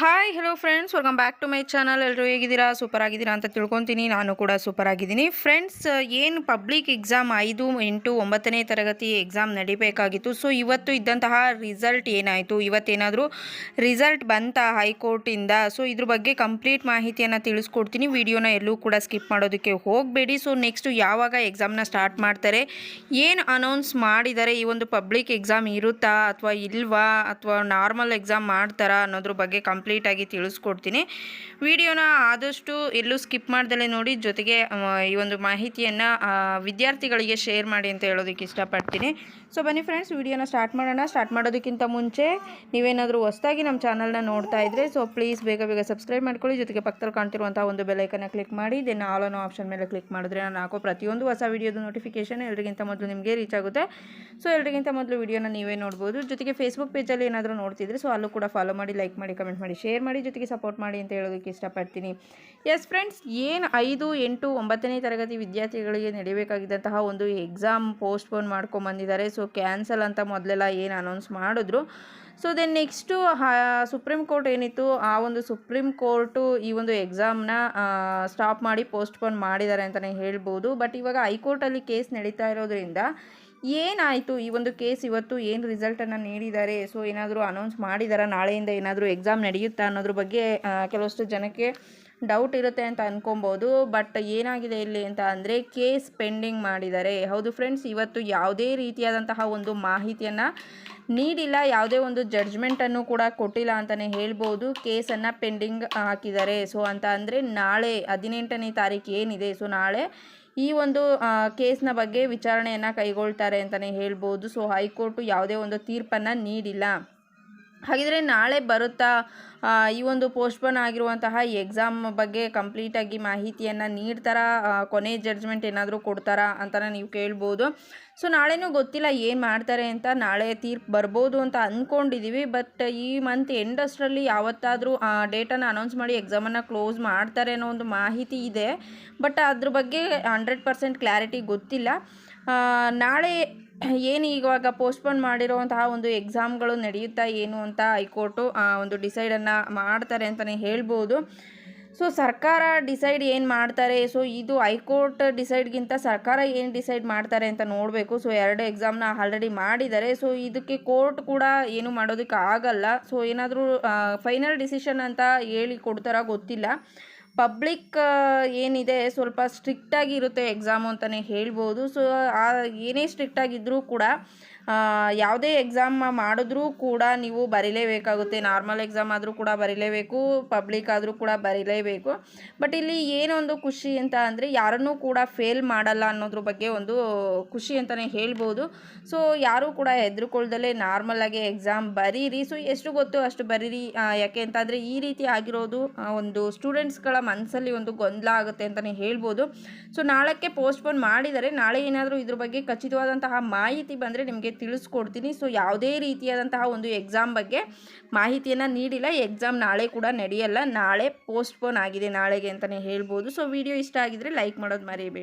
Hi hello friends welcome back to my channel ಎಲ್ಲರೂ ಹೇಗಿದ್ದೀರಾ? Super ಆಗಿದ್ದೀರಾ ಅಂತ ತಿಳ್ಕೊತೀನಿ. ನಾನು ಕೂಡ ಸೂಪರ್ ಆಗಿದ್ದೀನಿ ಫ್ರೆಂಡ್ಸ್ ಏನು ಪಬ್ಲಿಕ್ ಎಕ್ಸಾಮ್ ಐದು ಎಂಟು ಒಂಬತ್ತನೇ ತರಗತಿ ಎಕ್ಸಾಮ್ ನಡಿಬೇಕಾಗಿತ್ತು. ಸೊ ಇವತ್ತು ಇದ್ದಂತಹ ರಿಸಲ್ಟ್ ಏನಾಯಿತು? ಇವತ್ತೇನಾದರೂ ರಿಸಲ್ಟ್ ಬಂತ ಹೈಕೋರ್ಟಿಂದ ಸೊ ಇದ್ರ ಬಗ್ಗೆ ಕಂಪ್ಲೀಟ್ ಮಾಹಿತಿಯನ್ನು ತಿಳಿಸ್ಕೊಡ್ತೀನಿ. ವಿಡಿಯೋನ ಎಲ್ಲೂ ಕೂಡ ಸ್ಕಿಪ್ ಮಾಡೋದಕ್ಕೆ ಹೋಗಬೇಡಿ. ಸೊ ನೆಕ್ಸ್ಟು ಯಾವಾಗ ಎಕ್ಸಾಮ್ನ ಸ್ಟಾರ್ಟ್ ಮಾಡ್ತಾರೆ? ಏನು ಅನೌನ್ಸ್ ಮಾಡಿದ್ದಾರೆ ಈ ಒಂದು ಪಬ್ಲಿಕ್ ಎಕ್ಸಾಮ್ ಇರುತ್ತಾ? ಅಥವಾ ಇಲ್ವಾ? ಅಥವಾ ನಾರ್ಮಲ್ ಎಕ್ಸಾಮ್ ಮಾಡ್ತಾರಾ? ಅನ್ನೋದ್ರ ಬಗ್ಗೆ ಕಂಪ್ಲೀಟಾಗಿ ತಿಳಿಸ್ಕೊಡ್ತೀನಿ. ವಿಡಿಯೋನ ಆದಷ್ಟು ಎಲ್ಲೂ ಸ್ಕಿಪ್ ಮಾಡ್ದಲೇ ನೋಡಿ, ಜೊತೆಗೆ ಈ ಒಂದು ಮಾಹಿತಿಯನ್ನು ವಿದ್ಯಾರ್ಥಿಗಳಿಗೆ ಶೇರ್ ಮಾಡಿ ಅಂತ ಹೇಳೋದಕ್ಕೆ ಇಷ್ಟಪಡ್ತೀನಿ. ಸೊ ಬನ್ನಿ ಫ್ರೆಂಡ್ಸ್ ವಿಡಿಯೋನ ಸ್ಟಾರ್ಟ್ ಮಾಡೋಣ. ಸ್ಟಾರ್ಟ್ ಮಾಡೋದಕ್ಕಿಂತ ಮುಂಚೆ, ನೀವೇನಾದರೂ ಹೊಸದಾಗಿ ನಮ್ಮ ಚಾನಲ್ನ ನೋಡ್ತಾ ಇದ್ದರೆ ಸೊ ಪ್ಲೀಸ್ ಬೇಗ ಬೇಗ ಸಬ್ಸ್ಕ್ರೈಬ್ ಮಾಡ್ಕೊಳ್ಳಿ. ಜೊತೆಗೆ ಪಕ್ಕದಲ್ಲಿ ಕಾಣ್ತಿರುವಂಥ ಒಂದು ಬೆಲೈಕನ್ನ ಕ್ಲಿಕ್ ಮಾಡಿ ದೆನ್ ಆಲ್ ಅನ್ನೋ ಆಪ್ಷನ್ ಮೇಲೆ ಕ್ಲಿಕ್ ಮಾಡಿದ್ರೆ ನಾನು ಹಾಕೋ ಪ್ರತಿಯೊಂದು ಹೊಸ ವಿಡಿಯೋದು ನೋಟಿಫಿಕೇಶನ್ ಎಲ್ರಿಗಿಂತ ಮೊದಲು ನಿಮಗೆ ರೀಚ್ ಆಗುತ್ತೆ. ಸೊ ಎಲ್ರಿಗಿಂತ ಮೊದಲು ವಿಡಿಯೋನ ನೀವೇ ನೋಡ್ಬೋದು. ಜೊತೆಗೆ ಫೇಸ್ಬುಕ್ ಪೇಜಲ್ಲಿ ಏನಾದರೂ ನೋಡ್ತಿದ್ರೆ ಸೊ ಅಲ್ಲೂ ಕೂಡ ಫಾಲೋ ಮಾಡಿ ಲೈಕ್ ಮಾಡಿ ಕಮೆಂಟ್ ಮಾಡಿ. ಶೇರ್ ಮಾಡಿ ಜೊತೆಗೆ ಸಪೋರ್ಟ್ ಮಾಡಿ ಅಂತ ಹೇಳೋದಕ್ಕೆ ಇಷ್ಟಪಡ್ತೀನಿ. ಎಸ್ ಫ್ರೆಂಡ್ಸ್ ಏನು ಐದು, ಎಂಟು, ಒಂಬತ್ತನೇ ತರಗತಿ ವಿದ್ಯಾರ್ಥಿಗಳಿಗೆ ನಡೀಬೇಕಾಗಿದ್ದಂತಹ ಒಂದು ಎಕ್ಸಾಮ್ ಪೋಸ್ಟ್ಪೋನ್ ಮಾಡ್ಕೊಂಬಂದಿದ್ದಾರೆ ಸೊ ಕ್ಯಾನ್ಸಲ್ ಅಂತ ಮೊದಲೆಲ್ಲ ಏನು ಅನೌನ್ಸ್ ಮಾಡಿದ್ರು. So then next supreme court ಏನಿತ್ತು, ಆ ಒಂದು ಸುಪ್ರೀಂ ಕೋರ್ಟು ಈ ಒಂದು ಎಕ್ಸಾಮ್ನ ಸ್ಟಾಪ್ ಮಾಡಿ ಪೋಸ್ಟ್ಪೋನ್ ಮಾಡಿದ್ದಾರೆ ಅಂತಲೇ ಹೇಳ್ಬೋದು. ಬಟ್ ಇವಾಗ ಹೈಕೋರ್ಟಲ್ಲಿ ಕೇಸ್ ನಡೀತಾ ಇರೋದ್ರಿಂದ ಏನಾಯಿತು? ಈ ಒಂದು ಕೇಸ್ ಇವತ್ತು ಏನು ರಿಸಲ್ಟನ್ನು ನೀಡಿದ್ದಾರೆ? ಸೊ ಏನಾದರೂ ಅನೌನ್ಸ್ ಮಾಡಿದಾರಾ? ನಾಳೆಯಿಂದ ಏನಾದರೂ ಎಕ್ಸಾಮ್ ನಡೆಯುತ್ತಾ ಅನ್ನೋದ್ರ ಬಗ್ಗೆ ಕೆಲವಷ್ಟು ಜನಕ್ಕೆ ಡೌಟ್ ಇರುತ್ತೆ ಅಂತ ಅಂದ್ಕೊಬೋದು ಬಟ್ ಏನಾಗಿದೆ ಇಲ್ಲಿ ಅಂತ ಅಂದರೆ ಕೇಸ್ ಪೆಂಡಿಂಗ್ ಮಾಡಿದ್ದಾರೆ. ಹೌದು ಫ್ರೆಂಡ್ಸ್ ಇವತ್ತು ಯಾವುದೇ ರೀತಿಯಾದಂತಹ ಒಂದು ಮಾಹಿತಿಯನ್ನು ನೀಡಿಲ್ಲ. ಯಾವುದೇ ಒಂದು ಜಡ್ಜ್ಮೆಂಟನ್ನು ಕೂಡ ಕೊಟ್ಟಿಲ್ಲ ಅಂತಲೇ ಹೇಳ್ಬೋದು. ಕೇಸನ್ನು ಪೆಂಡಿಂಗ್ ಹಾಕಿದ್ದಾರೆ. ಸೊ ಅಂತ ಅಂದರೆ ನಾಳೆ ಹದಿನೆಂಟನೇ ತಾರೀಕು ಏನಿದೆ? ಸೊ ನಾಳೆ ಈ ಒಂದು ಕೇಸ್ನ ಬಗ್ಗೆ ವಿಚಾರಣೆಯನ್ನು ಕೈಗೊಳ್ತಾರೆ ಅಂತಲೇ ಹೇಳ್ಬೋದು. ಸೊ ಹೈಕೋರ್ಟು ಯಾವುದೇ ಒಂದು ತೀರ್ಪನ್ನು ನೀಡಿಲ್ಲ. ಹಾಗಿದ್ರೆ ನಾಳೆ ಬರುತ್ತಾ? ಈ ಒಂದು ಪೋಸ್ಟ್ಪೋನ್ ಆಗಿರುವಂತಹ ಎಕ್ಸಾಮ್ ಬಗ್ಗೆ ಕಂಪ್ಲೀಟಾಗಿ ಮಾಹಿತಿಯನ್ನು ನೀಡ್ತಾರಾ? ಕೊನೆ ಜಡ್ಜ್ಮೆಂಟ್ ಏನಾದರೂ ಕೊಡ್ತಾರಾ ಅಂತಲೇ ನೀವು ಕೇಳ್ಬೋದು. ಸೊ ನಾಳೆನೂ ಗೊತ್ತಿಲ್ಲ ಏನು ಮಾಡ್ತಾರೆ ಅಂತ. ನಾಳೆ ತೀರ್ಪು ಬರ್ಬೋದು ಅಂತ ಅಂದ್ಕೊಂಡಿದ್ದೀವಿ ಬಟ್ ಈ ಮಂತ್ ಎಂಡ್ ಅಷ್ಟರಲ್ಲಿ ಯಾವತ್ತಾದರೂ ಡೇಟನ್ನು ಅನೌನ್ಸ್ ಮಾಡಿ ಎಕ್ಸಾಮನ್ನು ಕ್ಲೋಸ್ ಮಾಡ್ತಾರೆ ಅನ್ನೋ ಒಂದು ಮಾಹಿತಿ ಇದೆ. ಬಟ್ ಅದ್ರ ಬಗ್ಗೆ ಹಂಡ್ರೆಡ್ ಪರ್ಸೆಂಟ್ ಕ್ಲಾರಿಟಿ ಗೊತ್ತಿಲ್ಲ. ನಾಳೆ ಏನು ಇವಾಗ ಪೋಸ್ಟ್ಪೋನ್ ಮಾಡಿರುವಂತಹ ಒಂದು ಎಕ್ಸಾಮ್ಗಳು ನಡೆಯುತ್ತಾ ಏನು ಅಂತ ಹೈಕೋರ್ಟು ಒಂದು ಡಿಸೈಡನ್ನು ಮಾಡ್ತಾರೆ ಅಂತಲೇ ಹೇಳ್ಬೋದು. ಸೊ ಸರ್ಕಾರ ಡಿಸೈಡ್ ಏನು ಮಾಡ್ತಾರೆ? ಸೊ ಇದು ಹೈಕೋರ್ಟ್ ಡಿಸೈಡ್ಗಿಂತ ಸರ್ಕಾರ ಏನು ಡಿಸೈಡ್ ಮಾಡ್ತಾರೆ ಅಂತ ನೋಡಬೇಕು. ಸೊ ಎರಡು ಎಕ್ಸಾಮ್ನ ಆಲ್ರೆಡಿ ಮಾಡಿದ್ದಾರೆ. ಸೊ ಇದಕ್ಕೆ ಕೋರ್ಟ್ ಕೂಡ ಏನು ಮಾಡೋದಕ್ಕೆ ಆಗಲ್ಲ. ಸೊ ಏನಾದರೂ ಫೈನಲ್ ಡಿಸಿಷನ್ ಅಂತ ಹೇಳಿ ಕೊಡ್ತಾರ ಗೊತ್ತಿಲ್ಲ. ಪಬ್ಲಿಕ್ ಏನಿದೆ ಸ್ವಲ್ಪ ಸ್ಟ್ರಿಕ್ಟಾಗಿರುತ್ತೆ ಎಕ್ಸಾಮು ಅಂತಲೇ ಹೇಳ್ಬೋದು. ಸೊ ಏನೇ ಸ್ಟ್ರಿಕ್ಟಾಗಿದ್ದರೂ ಕೂಡ ಯಾವುದೇ ಎಕ್ಸಾಮ್ ಮಾಡಿದ್ರೂ ಕೂಡ ನೀವು ಬರೀಲೇಬೇಕಾಗುತ್ತೆ. ನಾರ್ಮಲ್ ಎಕ್ಸಾಮ್ ಆದರೂ ಕೂಡ ಬರೀಲೇಬೇಕು ಪಬ್ಲಿಕ್ ಆದರೂ ಕೂಡ ಬರೀಲೇಬೇಕು. ಬಟ್ ಇಲ್ಲಿ ಏನೊಂದು ಖುಷಿ ಅಂತ ಅಂದರೆ ಯಾರನ್ನೂ ಕೂಡ ಫೇಲ್ ಮಾಡಲ್ಲ ಅನ್ನೋದ್ರ ಬಗ್ಗೆ ಒಂದು ಖುಷಿ ಅಂತಲೇ ಹೇಳ್ಬೋದು. ಸೊ ಯಾರೂ ಕೂಡ ಹೆದರ್ಕೊಳ್ದಲ್ಲೇ ನಾರ್ಮಲಾಗಿ ಎಕ್ಸಾಮ್ ಬರೀರಿ. ಸೊ ಎಷ್ಟು ಗೊತ್ತು ಅಷ್ಟು ಬರೀರಿ. ಯಾಕೆ ಅಂತಂದರೆ ಈ ರೀತಿ ಆಗಿರೋದು ಒಂದು ಸ್ಟೂಡೆಂಟ್ಸ್ಗಳ ಮನಸ್ಸಲ್ಲಿ ಒಂದು ಗೊಂದಲ ಆಗುತ್ತೆ ಅಂತಲೇ ಹೇಳ್ಬೋದು. ಸೊ ನಾಳಕ್ಕೆ ಪೋಸ್ಟ್ಪೋನ್ ಮಾಡಿದರೆ ನಾಳೆ ಏನಾದರೂ ಇದ್ರ ಬಗ್ಗೆ ಖಚಿತವಾದಂತಹ ಮಾಹಿತಿ ಬಂದರೆ ನಿಮಗೆ ತಿಳಿಸ್ಕೊಡ್ತೀನಿ. ಸೊ ಯಾವುದೇ ರೀತಿಯಾದಂತಹ ಒಂದು ಎಕ್ಸಾಮ್ ಬಗ್ಗೆ ಮಾಹಿತಿಯನ್ನು ನೀಡಿಲ್ಲ. ಎಕ್ಸಾಮ್ ನಾಳೆ ಕೂಡ ನಡೆಯಲ್ಲ. ನಾಳೆ ಪೋಸ್ಟ್ಪೋನ್ ಆಗಿದೆ ನಾಳೆಗೆ ಅಂತಲೇ ಹೇಳ್ಬೋದು. ಸೊ ವಿಡಿಯೋ ಇಷ್ಟ ಆಗಿದ್ರೆ ಲೈಕ್ ಮಾಡೋದು ಮರಿಬೇಡಿ.